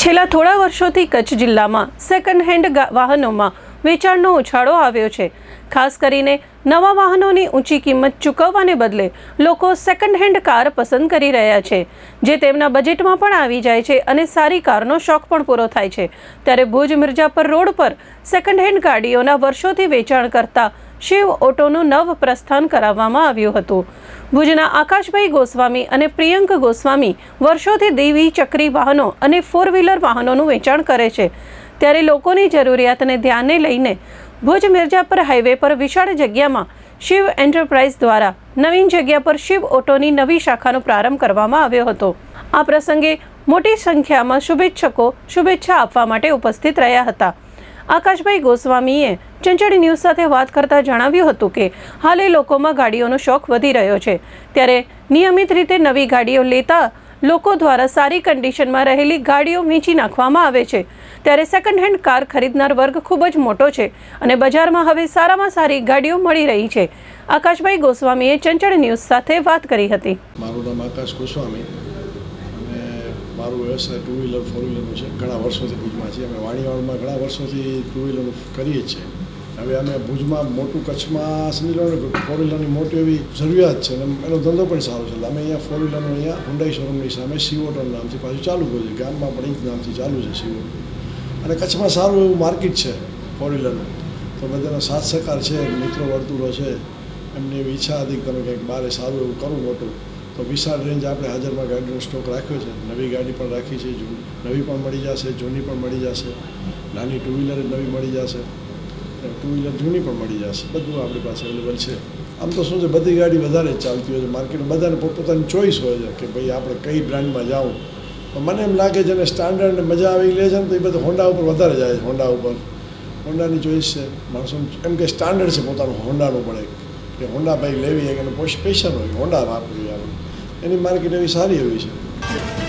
છેલ્લા થોડા વર્ષોથી કચ્છ જિલ્લામાં સેકન્ડ હેન્ડ વાહનોમાં વેચાણનો ઉછાળો આવ્યો છે. ખાસ કરીને નવા વાહનોની ઊંચી કિંમત ચૂકવવાને બદલે લોકો સેકન્ડ હેન્ડ કાર પસંદ કરી રહ્યા છે, જે તેમના બજેટમાં પણ આવી જાય છે અને સારી કારનો શોખ પણ પૂરો થાય છે. ત્યારે ભુજ મિર્જાપર રોડ પર સેકન્ડ હેન્ડ ગાડીઓના વર્ષોથી વેચાણ કરતા શિવ ઓટોનું નવ પ્રસ્થાન કરાવવામાં આવ્યું હતું. ભુજના આકાશભાઈ ગોસ્વામી અને પ્રિયંક ગોસ્વામી વર્ષોથી દેવી, ચક્રી વાહનો અને ફોર વ્હીલર વાહનોનું વેચાણ કરે છે. ત્યારે લોકોની જરૂરિયાતને ધ્યાને લઈને ભુજ મિર્જાપર હાઈવે પર વિશાળ જગ્યામાં શિવ એન્ટરપ્રાઇઝ દ્વારા નવીન જગ્યા પર શિવ ઓટોની નવી શાખાનો પ્રારંભ કરવામાં આવ્યો હતો. આ પ્રસંગે મોટી સંખ્યામાં શુભેચ્છકો, શુભેચ્છા આપવા માટે ઉપસ્થિત રહ્યા હતા. આકાશભાઈ ગોસ્વામીએ ચંચળ ન્યૂઝ સાથે વાત કરતા જણાવ્યું હતું કે, હાલે લોકોમાં ગાડીઓનો શોખ વધી રહ્યો છે. ત્યારે નિયમિત રીતે નવી ગાડીઓ લેતા લોકો દ્વારા સારી કન્ડિશનમાં રહેલી ગાડીઓ વેચી નાખવામાં આવે છે. ત્યારે સેકન્ડ હેન્ડ કાર ખરીદનાર વર્ગ ખૂબ જ મોટો છે અને બજારમાં હવે સારામાં સારી ગાડીઓ મળી રહી છે. આકાશભાઈ ગોસ્વામીએ ચંચળ ન્યૂઝ સાથે વાત કરી હતી. મારું નામ આકાશ ગોસ્વામી. મારું વ્યવસાય ટુ વ્હીલર ફોર વ્હીલરનું છે. ઘણા વર્ષોથી ભુજમાં છે અમે વાણીવાડમાં ઘણા વર્ષોથી ટુ વ્હીલરનું કરીએ છીએ. હવે અમે ભુજમાં મોટું કચ્છમાં સમજી લો ફોર વ્હીલરની મોટી એવી જરૂરિયાત છે અને એનો ધંધો પણ સારો છે. અમે અહીંયા ફોર વ્હીલરનું અહીંયા હુંડાઈ શોરૂમની સામે સીઓટન નામથી પાછું ચાલુ કર્યું છે. ગામમાં પણ એક નામથી ચાલુ છે સીઓ અને કચ્છમાં સારું એવું માર્કેટ છે ફોર વ્હીલરનું તો બધાનો સાથ સહકાર છે, મિત્રો વર્તુળો છે. એમની એવી ઈચ્છા હતી કે તમે કંઈક બારે સારું એવું કરવું મોટું. તો વિશાળ રેન્જ આપણે હાજરમાં ગાડીનો સ્ટોક રાખ્યો છે. નવી ગાડી પણ રાખી છે. જૂની નવી પણ મળી જશે, જૂની પણ મળી જશે. નાની ટુ વ્હીલર નવી મળી જશે. ટુ વ્હીલર જૂની પણ મળી જશે. બધું આપણી પાસે અવેલેબલ છે. આમ તો શું છે, બધી ગાડી વધારે ચાલતી હોય છે. માર્કેટમાં બધાને પોતપોતાની ચોઈસ હોય છે કે ભાઈ આપણે કઈ બ્રાન્ડમાં જાઉં. પણ મને એમ લાગે છે ને સ્ટાન્ડર્ડ મજા આવી લે છે ને તો એ બધું હોન્ડા ઉપર વધારે જાય છે. હોન્ડા ઉપર. હોન્ડાની ચોઈસ છે. માણસો એમ કે સ્ટાન્ડર્ડ છે પોતાનું હોન્ડાનું પણ એક. કે હોન્ડા ભાઈ લેવી એક એને સ્પેશિયલ હોય. હોન્ડા વાપરવી આપણે. એની માર્કેટ એવી સારી એવી છે.